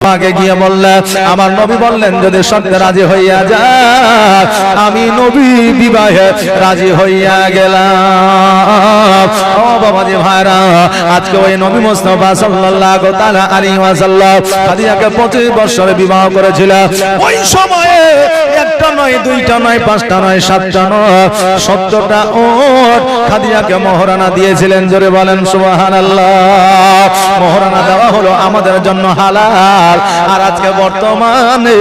আগে গিয়ে বললেন আমার নবী বললেন, যদি সত্যি রাজি হইয়া যায় আমি নবী বিবাহে রাজি হইয়া গেলাম। ও বাবাজি ভাইরা, আজকে ওই নবী মুস্তাফা সাল্লাল্লাহু তাআলা আলাইহি ওয়াসাল্লাম খাদিজাকে 25 বছরে বিবাহ করেছিল। ওই সময়ে একটা নয়, দুইটা নয়, পাঁচটা নয়, সাতটা নয় সত্যটা ওট খাদিজাকে মহারানা দিয়েছিলেন। জোরে বলেন, সুবহানাল্লাহ। আমাদের জন্য হালাল। আর আজকে বর্তমানে,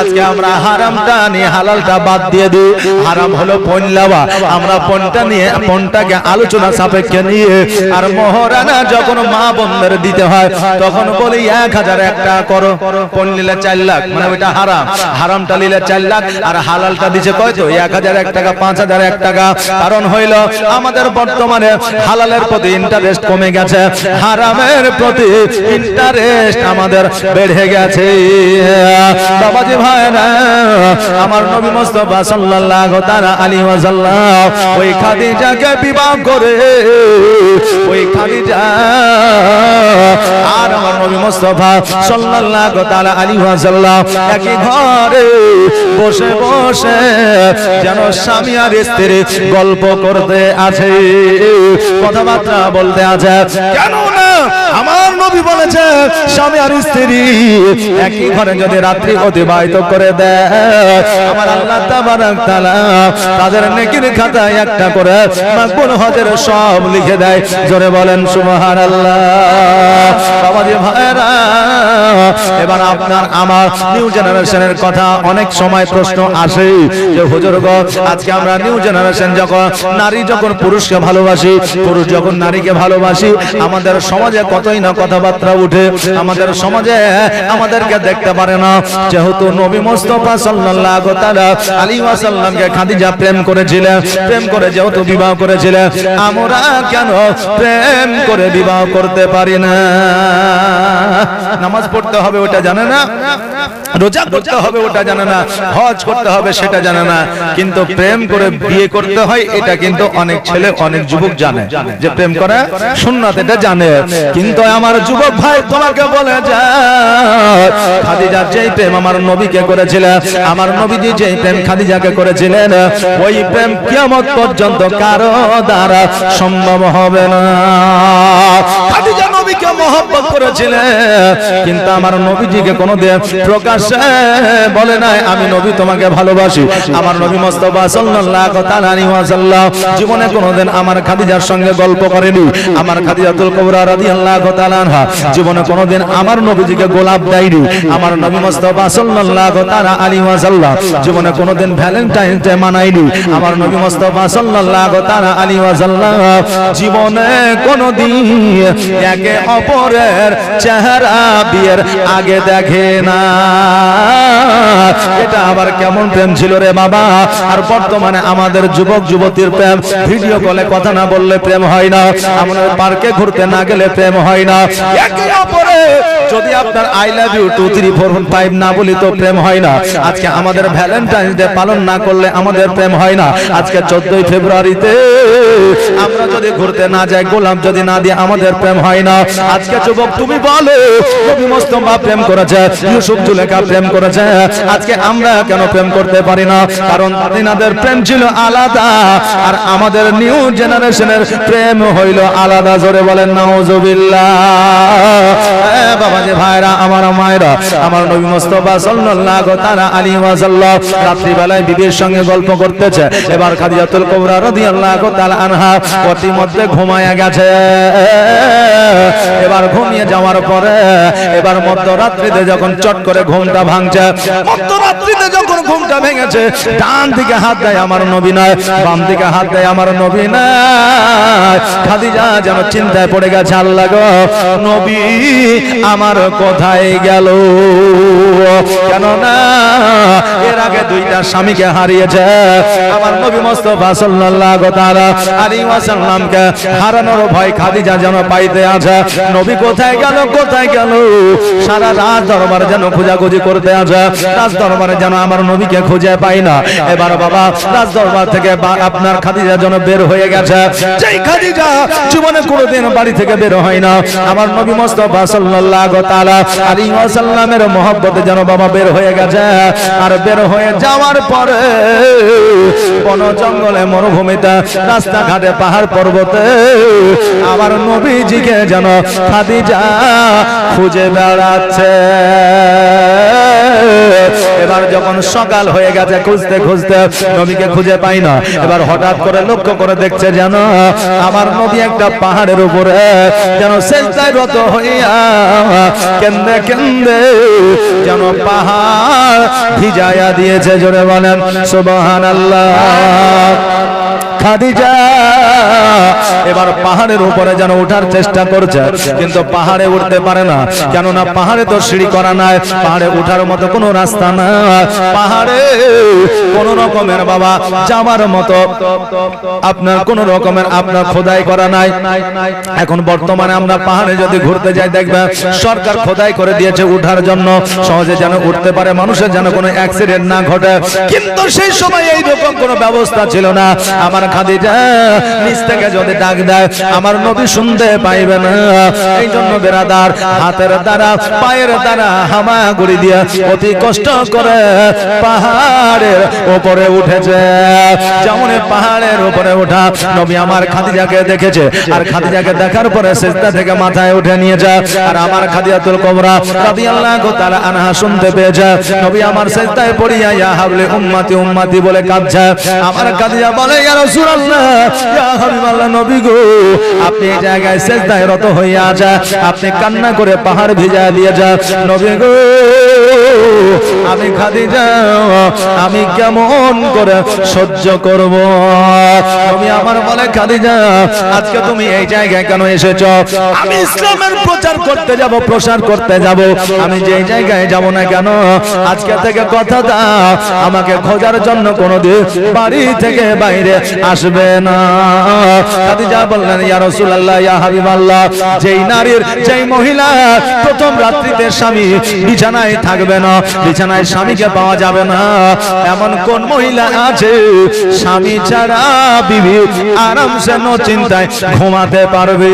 আজকে আমরা হারামটা নিয়ে হালালটা বাদ দিয়ে দিই। হারাম হলো পণ লাওয়া। আমরা পণটা নিয়ে পণটাকে আলোচনা সাপেক্ষে নিয়ে, আর মহারানা যখন মা বন্ধের দিতে হয়, তখন বলি, এক হাজার একটা করো। পণ নিলে চার লাখ মানে ওইটা হারাম। হারামটা নিলে চার লাখ, আর হালালটা দিছে কয়তো এক হাজার এক টাকা, পাঁচ হাজার এক টাকা। কারণ হইল, আমাদের বর্তমানে হালালের প্রতি ইন্টারেস্ট কমে গেছে। হারামের প্রতি ইন্টারেস্ট আমাদের বেড়ে গেছে। বাবাজি ভাইরা, আমার নবী মুস্তাফা সাল্লাল্লাহু তাআলা আলাইহি ওয়াসাল্লাম ওই খাদিজাকে বিবাহ করে, ওই খাদিজা আর আমার নবী মুস্তাফা সাল্লাল্লাহু তাআলা আলাইহি ওয়াসাল্লাম একই ঘরে বসে বসে যেন স্বামী আর স্ত্রী গল্প করতে আছে কথাবার্তা বলতে আছে কেন আমার নবী বলেছে, স্বামী আর স্ত্রী একই ঘরে যদি রাত্রি অতিবাহিত করে দেয় এবার আপনার আমার নিউ জেনারেশনের কথা অনেক সময় প্রশ্ন আসে যে আজকে আমরা নিউ জেনারেশন যখন নারী যখন পুরুষকে ভালোবাসি, পুরুষ যখন নারীকে ভালোবাসি, আমাদের সমাজে কতই না কথাবার্তা উঠে, আমাদের সমাজে আমাদেরকে দেখতে পারে না। যেহেতু নবী মুস্তাফা সাল্লাল্লাহু তাআলা ওয়াসাল্লামকে খাদিজা প্রেম করেছিলেন প্রেম করে যেহেতু বিবাহ করেছিলেন আমরা কেন প্রেম করে বিবাহ করতে পারি না? নামাজ পড়তে হবে ওটা জানে না, রোজা করতে হবে ওটা জানে না, হজ করতে হবে সেটা জানে না। কিন্তু প্রেম করে বিয়ে করতে হয়, এটা কিন্তু অনেক ছেলে, অনেক যুবক জানে যে প্রেম করে সুন্নাত, এটা জানে। কিন্তু আমার যুবক ভাই তোমাকে বলে যায় খাদিজার যেই প্রেম আমার নবীকে করেছিলেন আমার নবীজি যেই প্রেম খাদিজাকে করেছিলেন, ওই প্রেম কিয়ামত পর্যন্ত কারও দ্বারা সম্ভব হবে না। খাদিজা নবীকে মহব্বত করেছিলেন কিন্তু আমার নবীজিকে কোনোদিন প্রকাশ্যে বলে নাই, আমি নবী তোমাকে ভালোবাসি। আমার নবী মুস্তাফা সাল্লাল্লাহু তাআলা ওয়াসাল্লাম জীবনে কোনোদিন আমার খাদিজার সঙ্গে গল্প করেনি। আমার খাদিজাতুল কুবরা রাদিয়াল্লাহু তাআলা আনহা জীবনে কোনোদিন আমার নবীজিকে গোলাপ দেয়নি। আমার নবী মুস্তাফা সাল্লাল্লাহু তাআলা আলাইহি ওয়াসাল্লাম জীবনে কোনোদিন ভ্যালেন্টাইন ডে মানায়নি। আমার নবী মুস্তাফা সাল্লাল্লাহু তাআলা আলাইহি ওয়াসাল্লাম জীবনে কোনোদিন একে অপরের চেহারা বিয়ের আগে দেখে না। এটা আবার কেমন প্রেম ছিল রে বাবা? আর বর্তমানে আমাদের যুবক, যুবতীর প্রেম ভিডিও কলে কথা না বললে প্রেম হয় না। আমাদের পার্কে ঘুরতে না গেলে প্রেম হয় না। যদি আপনার I love you two three four five না বলি তো প্রেম হয় না। আজকে আমাদের ভ্যালেন্টাইন্স ডে পালন না করলে আমাদের প্রেম হয় না। আজকে চোদ্দই ফেব্রুয়ারিতে আমরা যদি ঘুরতে না যাই, গোলাম যদি না দিয়ে আমাদের প্রেম হয় না। আজকে যুবক তুমি বলো নবী মুস্তাফা প্রেম করেছে ইউসুফ জুলেখা প্রেম করেছে আজকে আমরা কেন প্রেম করতে পারি না? কারণ তাদের প্রেম ছিল আলাদা আর আমাদের নিউ জেনারেশনের প্রেম হইল আলাদা জোরে বলেন নাউজুবিল্লাহ। বাবা যে ভাইরা আমার মায়েরা আমার নবী মুস্তাফা সাল্লাল্লাহু তাআলা আলাইহি ওয়াসাল্লাম রাত্রি বেলায় বিবির সঙ্গে গল্প করতেছে। এবার খাদিজাতুল কুবরা রাদিয়াল্লাহু তাআলা আনহা প্রতিমধ্যে ঘুমায়া গেছে। এবার ঘুমিয়ে যাওয়ার পরে, এবার মধ্যরাত্রিতে যখন চট করে ঘুমটা ভাঙছে, মধ্যরাত্রিতে যখন ঘুমটা ভেঙেছে, ডান দিকে হাত দেয় আমার নবী নয়, বাম দিকে হাত দেয় আমার নবী নয়। খাদিজা যেন চিন্তায় পড়ে গেছে, আল্লাহ গো, নবী আমার কোথায় গেল? কেন না এর আগে দুইটা স্বামীকে হারিয়েছে, আমার নবী মুস্তাফা সাল্লাল্লাহু তাআলা আলাইহি ওয়াসাল্লামকে হারানোর ভয় খাদিজা যেন পাইতে আছে। নবী কোথায় গেল কোথায় গেল? সারা রাত দরবার যেন খোঁজাখুঁজি করতে আসে রাজ দরবারে যেন আমার নবীকে খুঁজে পাই না। এবার বাবা রাজ দরবার থেকে আপনার খাদিজা যেন বের হয়ে গেছে। যেই খাদিজা জীবনে কোনোদিন বাড়ি থেকে বের হয় না। আমার নবী মোস্তফা সাল্লাল্লাহু তাআলা আলাইহি ওয়াসাল্লামের মহব্বতে যেন বাবা বের হয়ে গেছে। আর বের হয়ে যাওয়ার পরে বন জঙ্গলে মরুভূমিতে রাস্তাঘাটে পাহাড় পর্বতে আমার নবীজিকে যেন খাদিজা খুঁজে বেড়াচ্ছে। এবার যখন সকাল হয়ে গেছে, খুঁজতে খুঁজতে নবীকে খুঁজে পাই না। এবার হঠাৎ করে লক্ষ্য করে দেখছে যেন আমার নবী একটা পাহাড়ের উপরে যেন সেজদায় হইয়া কেন্দ্রে কেন্দ্রে যেন পাহাড় ভিজাইয়া দিয়েছে। জোরে বলেন সুবহান আল্লাহ খাদিজা, এবার পাহাড়ের উপরে যেন ওঠার চেষ্টা করছে, কিন্তু পাহাড়ে উঠতে পারে না। কেননা পাহাড়ে তো সিঁড়ি করা নাই, পাহাড়ে ওঠার মতো কোনো রাস্তা না। পাহাড়ে কোন রকমের বাবা, যাওয়ার মতো আপনার কোন রকমের আপনার খোদাই করা নাই। এখন বর্তমানে আমরা পাহাড়ে যদি ঘুরতে যাই, দেখবেন সরকার খোদাই করে দিয়েছে উঠার জন্য। সহজে যেন উঠতে পারে, মানুষের যেন কোনো অ্যাক্সিডেন্ট না ঘটে। কিন্তু সেই সময় এই রকম কোনো ব্যবস্থা ছিল না। আমার খাদিজা নিচ থেকে যদি ডাক দেয়, আমার নবী শুনতে পাইবে না। এই জন্য বেরাদার, হাতের দ্বারা, পায়ের দ্বারা হামাগুড়ি দিয়ে অতি কষ্ট করে পাহাড়ের উপরে উঠেছে। যেমন পাহাড়ের উপরে ওঠা নবী আমার খাদিজাকে দেখেছে, আর খাদিজাকে দেখার পরে সেজদা থেকে মাথায় উঠে নিয়েছে আর আমার খাদিজাতুল কোবরা রাদিয়াল্লাহু তাআলা আনহা শুনতে পেয়ে পেয়েছে, নবী আমার সেজদায় পড়িয়া ইয়া হাবলে উম্মতি উম্মতি বলে কাঁদছে। আমার খাদিজা বলে, ইয়া আপনি এই জায়গায় সেজদায় রত হইয়া যা, আপনি কান্না করে পাহাড় ভিজা যা। নবী গো আমি খাদিজা, আমি কেমন করে সহ্য করব? তুমি আমার বলে, খাদিজা, আজকে তুমি এই জায়গায় কেন এসেছ? আমি ইসলামের প্রচার করতে যাব, প্রসার করতে যাব। আমি যে জায়গায় যাব না কেন? আজকে থেকে কথা দাও আমাকে খোঁজার জন্য কোনোদিন বাড়ি থেকে বাইরে আসবে না। খাদিজা বললেন, ইয়া যেই নারীর, যেই মহিলা প্রথম রাত্রিতে স্বামী বিছানায় থাকবে না, বিছানায় স্বামীকে পাওয়া যাবে না। এমন কোন মহিলা আছে? স্বামী ছাড়া বিবি আরামসে নো চিন্তায় ঘুমাতে পারবে।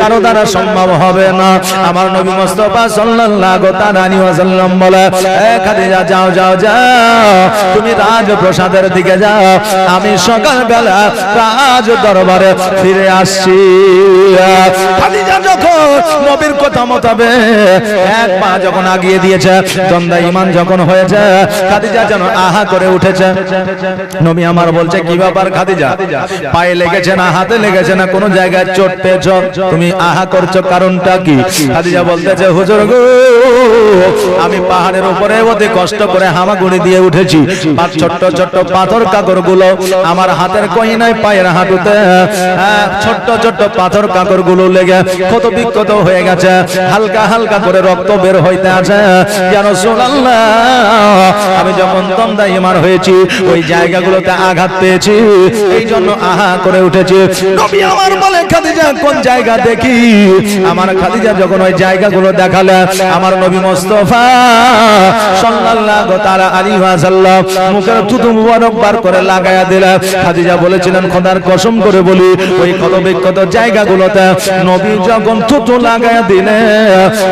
কারও দ্বারা সম্ভব হবে না। আমার নবী মুস্তাফা সাল্লাল্লাহু তাআলা ওয়াসাল্লাম বলে, এ খাদিজা, যাও যাও যাও। তুমি রাজপ্রসাদের দিকে যাও। আমি সকালবেলা রাজ দরবারে ফিরে আসছি। খাদিজা যখন নবীর কথা মোতাবেক এক পা যখন আগিয়ে দিয়েছে। দন্দা ইমান যখন হয়েছে খাদিজা যেন আহা করে উঠেছে। নবী আমার বলছে কি ব্যাপার খাদিজা? পায়ে লেগেছে না হাতে লেগেছে না কোনো জায়গায় চোট পেয়েছ? তুমি আহা করছ কারণটা কি? খাদিজা বলতেছে হুজুর গো আমি পাহাড়ের উপরে অতি কষ্ট করে হামাগুড়ি দিয়ে উঠেছি। আর ছোট্ট ছোট্ট পাথর কাকরগুলো আমার হাতের কই নাই পায়ের হাঁটুতে হ্যাঁ, ছোট্ট ছোট্ট পাথর কাকরগুলো লেগে ক্ষত বিক্ষত হয়ে গেছে। হালকা হালকা করে রক্ত বের হইতে আছে। আমি যখন দমদা ইমার হয়েছি, ওই জায়গাগুলোতে আঘাত পেয়েছি এই জন্য আহা করে উঠেছি। আমার বলে, খাদিজা, কোন জায়গা দেখি? আমার খাদিজা যখন ওই জায়গাগুলো দেখালে, আমার নবী মোস্তফা বলেছিলেন, খোদার কসম করে বলি, ওই জায়গাগুলোতে নবী যখন থুতু লাগায়া দিলে,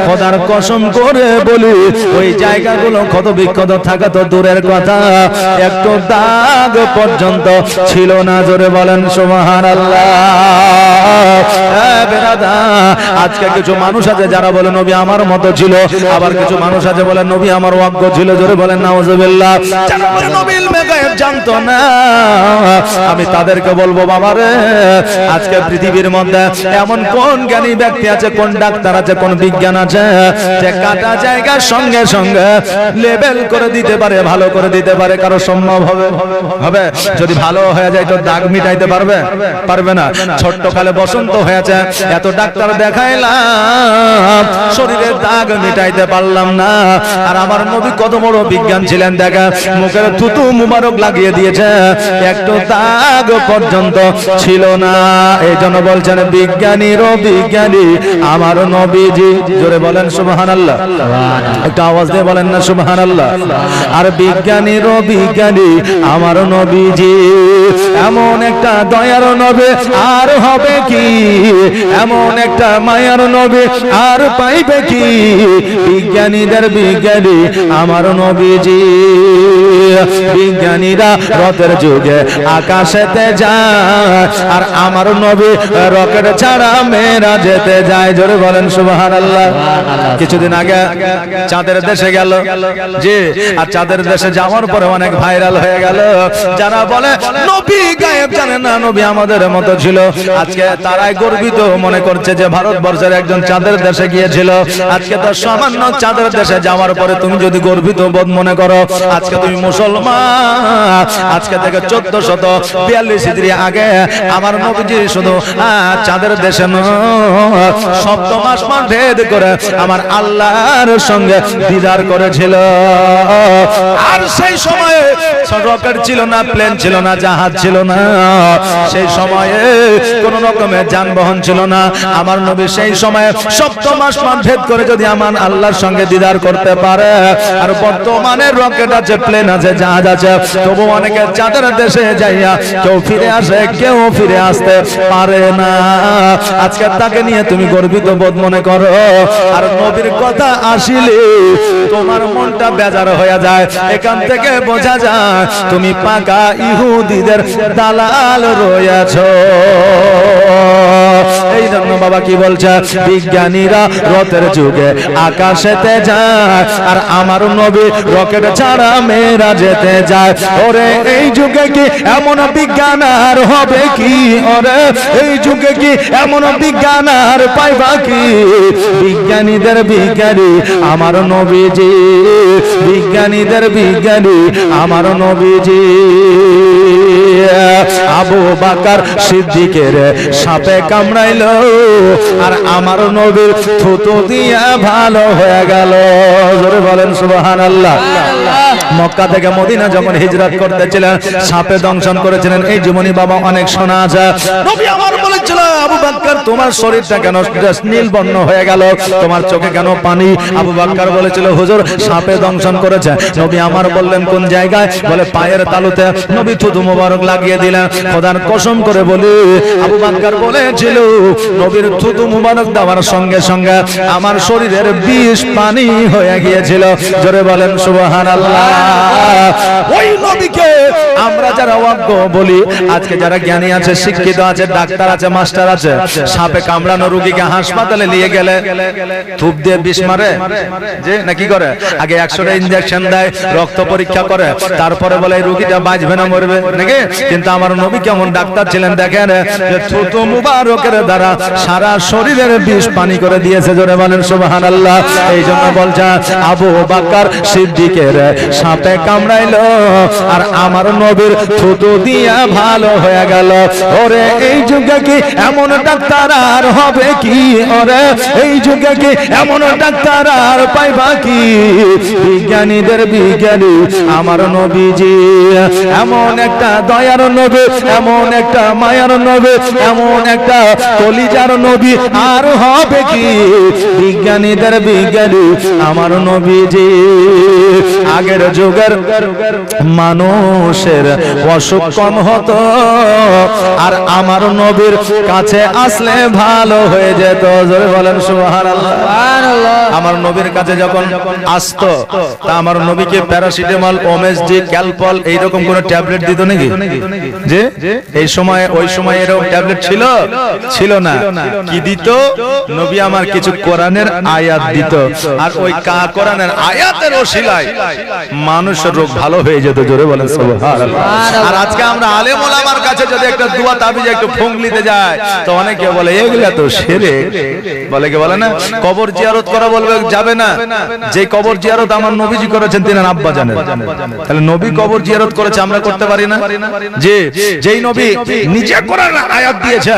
খোদার কসম করে বলি ওই জায়গাগুলো ক্ষত বিক্ষত, থাকা তো দূরের কথা। একটু দাগ পর্যন্ত ছিল না, জোরে বলেন এ আজকে কিছু মানুষ আছে যারা বলে, নবী আমার মতো ছিল। আবার কিছু মানুষ আছে বলে, নবী আমার অজ্ঞ ছিল। জোরে বলেন, নাউজুবিল্লাহ। জানতো না। আমি তাদেরকে বলব, বাবা রে, আজকে পৃথিবীর মধ্যে এমন কোন জ্ঞানী ব্যক্তি আছে, কোন ডাক্তার আছে, কোন বিজ্ঞান আছে, যে কাটা জায়গার সঙ্গে সঙ্গে লেবেল করে দিতে পারে, ভালো করে দিতে পারে, কারও সম্ভব হবে? হবে? যদি ভালো হয়ে যায়, তো দাগ মিটাইতে পারবে? পারবে না। ছোট্ট কালে বসন্ত হয়েছে এত ডাক্তার দেখাইলাম শরীরের দাগ মিটাইতে পারলাম না। আর আমার নবী কত বড় বিজ্ঞান ছিলেন, দেখা, মুখের থুতু মুবারক লাগিয়ে দিয়েছে। একটু দাগ পর্যন্ত ছিল না। এই জন্য বলছেন, বিজ্ঞানীর বিজ্ঞানী, আমার নবীজি। জোরে বলেন সুবহান আল্লাহ একটু আওয়াজ দিয়ে বলেন না সুবহান আল্লাহ আর বিজ্ঞানীর বিজ্ঞানী, আমার নবীজি। এমন একটা দয়ার নবে আর হবে কি? এমন একটা মায়ার নবে আর পাইবে কি? বিজ্ঞানীদের বিজ্ঞানী আমার নবীজি। বিজ্ঞানীরা রথের যুগে আকাশেতে যায় আর আমার নবী রকেট ছাড়া মেয়েরা যেতে যায়। জোরে বলেন সুবহান আল্লাহ কিছুদিন আগে চাঁদের দেশে গেল। যে আর চাঁদের দেশে যাওয়ার পরে অনেক ভাইরাল হয়ে গেল। যারা বলে, নবী গায়েব জানে না, নবী আমাদের মতো ছিল। আজকে তারাই গর্বিত মনে করছে যে ভারতবর্ষের একজন চাঁদের দেশে গিয়েছিল। আজকে তো সামান্য চাঁদের দেশে যাওয়ার পরে তুমি যদি গর্বিত বোধ মনে করো আজকে তুমি মুসলমান। আজকে থেকে চোদ্দ শত বিয়াল্লিশ আগে আমার নবীজি শুধু চাঁদের দেশে নয়, সপ্তম আসমান ভেদ করে আমার আল্লাহর সঙ্গে দিদার করেছিল। আর সেই সময়ে রকেট ছিল না প্লেন ছিল না জাহাজ ছিল না। সেই সময়ে কোন রকমের যানবাহন ছিল না। আমার নবী সেই সময়ে সপ্তম আসমান ভেদ করে যদি আমার আল্লাহর সঙ্গে দিদার করতে পারে, আর বর্তমানে রকেট আছে প্লেন আছে, জাহাজ আছে, তবু অনেকে চাঁদের দেশে যাইয়া কেউ ফিরে আসে, কেউ ফিরে আসতে পারে না। আজকে তাকে নিয়ে তুমি গর্বিত বোধ মনে করো। আর নবীর কথা আসিলে তোমার মনটা বেজার হয়ে যায়। এখান থেকে বোঝা যায়, তুমি পাকা ইহুদিদের দালাল রয়েছো। এই জন্য বাবা কি বলছে? বিজ্ঞানীরা রথের যুগে আকাশেতে যায়, আর আমার নবী রকেট ছাড়া মেয়েরা যেতে যায়। ওরে, এই যুগে কি এমন বিজ্ঞান আর হবে কি? ওরে, এই যুগে কি এমন বিজ্ঞান আর পাইবা কি? বিজ্ঞানীদের বিজ্ঞানী আমার নবীজি। বিজ্ঞানীদের বিজ্ঞানী আমার নবীজি। আবু বাকার সিদ্দিকের সাপে কামড়াইল। আর আমার নবীর থুতু দিয়া ভালো হয়ে গেল। জোরে বলেন সুবহান আল্লাহ মক্কা থেকে মদিনা যখন হিজরত করতেছিলেন, সাপে দংশন করেছিলেন। এই জীবনী বাবা অনেক শোনা বলেছিল আবু বাক্কার, তোমার শরীরটা কেন নীল বর্ণ হয়ে গেল? তোমার চোখে কেন পানি? আবু বাক্কার বলেছিল, হুজুর, সাপে দংশন করেছে। নবী আমার বললেন, কোন জায়গায়? বলে, পায়ের তালুতে। নবী থুতু মোবারক লাগিয়ে দিলেন। খোদার কসম করে বলি, আবু বাক্কার বলেছিল, নবীর থুতু মোবারক দেওয়ার সঙ্গে সঙ্গে আমার শরীরের বিষ পানি হয়ে গিয়েছিল। জোরে বলেন সুবহান আল্লাহ ওই নবীকে আমরা যারা অজ্ঞ বলি, আজকে যারা জ্ঞানী আছে, শিক্ষিত আছে, ডাক্তার আছে, মাস্টার আছে সাপে কামড়ানো রোগীকে হাসপাতালে নিয়ে গেলে থুপ দিয়ে বিষ মারে? যে না কি করে? আগে একশোটা ইঞ্জেকশন দেয়, রক্ত পরীক্ষা করে, তারপরে বলে রোগীটা বাঁচবে না, মরবে। নাকি? কিন্তু আমার নবী কেমন ডাক্তার ছিলেন দেখেন, যে মুবারকের দ্বারা সারা শরীরের বিষ পানি করে দিয়েছে, জোরে বলেন সুবহানাল্লাহ। এই জন্য বলছে, আবু সিদ্দিকের সাপে কামড়াইলো, আর আমার নবীর থুতু দিয়া ভালো হয়ে গেল। ওরে, এই যুগে কি এমন ডাক্তার আর হবে কি? ওরে, এই যুগে কি এমন ডাক্তার আর পাইবা কি? বিজ্ঞানীদের বিজ্ঞানী, আমার নবীজি, এমন একটা দয়ার নবী, এমন একটা মায়ার নবী, এমন একটা কলিজার নবী আর হবে কি? বিজ্ঞানীদের বিজ্ঞানী, আমার নবীজি, আগের যুগের মানুষের অসুখ কম হতো, আর আমার নবীর কাছে আসলে ভালো হয়ে যেত। জোরে বলেন সুবহানাল্লাহ। আমার নবীর কাছে যখন আসতো তা আমার নবীকে প্যারাসিটামল ওমেসডি ক্যালপল এইরকম কোন ট্যাবলেট দিত নাকি? যে এই সময় ওই সময় এরকম ট্যাবলেট ছিল? ছিল না। কি দিত? নবী আমার কিছু কোরআনের আয়াত দিত। আর ওই কা কোরআনের আয়াতের ওসিলায় মানুষের রোগ ভালো হয়ে যেত। জোরে বলেন সুবহানাল্লাহ। আর আজকে আমরা আলেম ওলামার কাছে যদি একটা দোয়া তাবিজ একটু ফোংলিতে যায় তো অনেকে বলে, এগুলা তো সেরে। বলে কে, বলে না? কবর জিয়ারত করা বলবে, যাবে না। যে কবর জিয়ারত আমার নবীজি করেছেন, তিনি আব্বা জানেন। তাহলে নবী কবর জিয়ারত করেছে, আমরা করতে পারি না? যে, যেই নবী নিজে করার আয়াত দিয়েছে।